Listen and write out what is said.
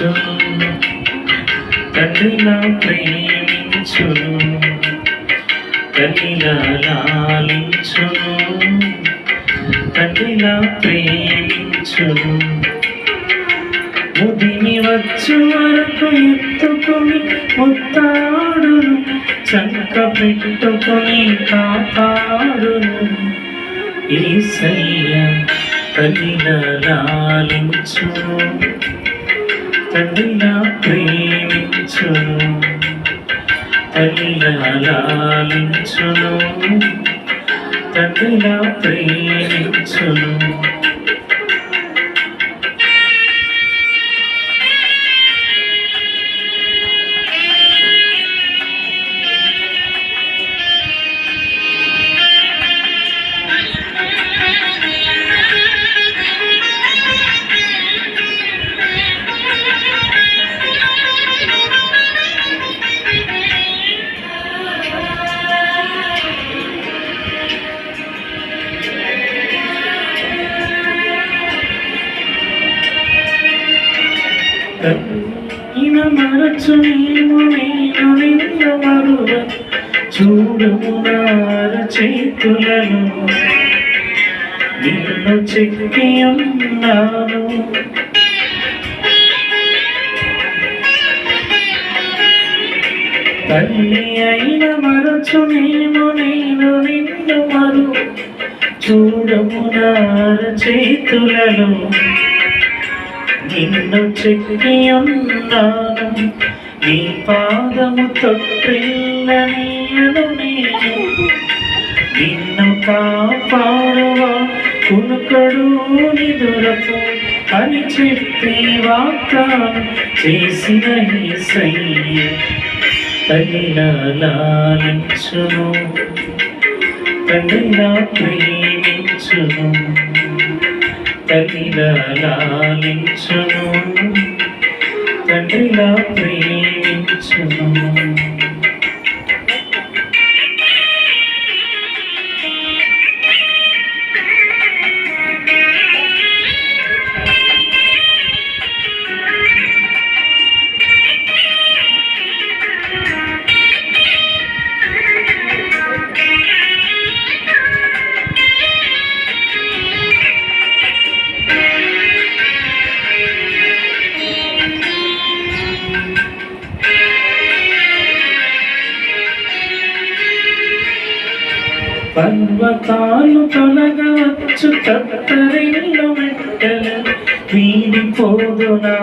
లాలించును తండ్రిలా ప్రేమించును. తల్లిలా లాలించును. తండ్రిలా ప్రేమించును. ముదిని వచ్చు వరకు ఎత్తుకొని ముత్తాడును. చంక పెట్టుకొని కాపాడును. ఈసయ్య తల్లిలా లాలించు తల్లిలా ప్రేమించును తల్లిలా లాలించును తల్లిలా ప్రేమించును. ఇన మరచు నేను నేను నిన్న మరువ చూడము నార చేతులను. నిన్ను చెక్కి ఉన్నాను. తల్లి అయిన మరచు నేను నిన్ను మరు చూడము నార చేతులను. నిన్ను చెక్కి ఉన్నాను నీ పాదము తొట్టిల్లనీయను నేను నిన్ను కాపాడువా కునుకడు నిదురపు అని చెప్పి వాగ్దానం చేసిన ఈసయ్య తల్లిలా లాలించును తండ్రిలా ప్రేమించును. తండ్రిలా ప్రేమించను పర్వతాలు తొలగవచ్చు తత్తరిల్లు వెంటలు వీడిపోదు నా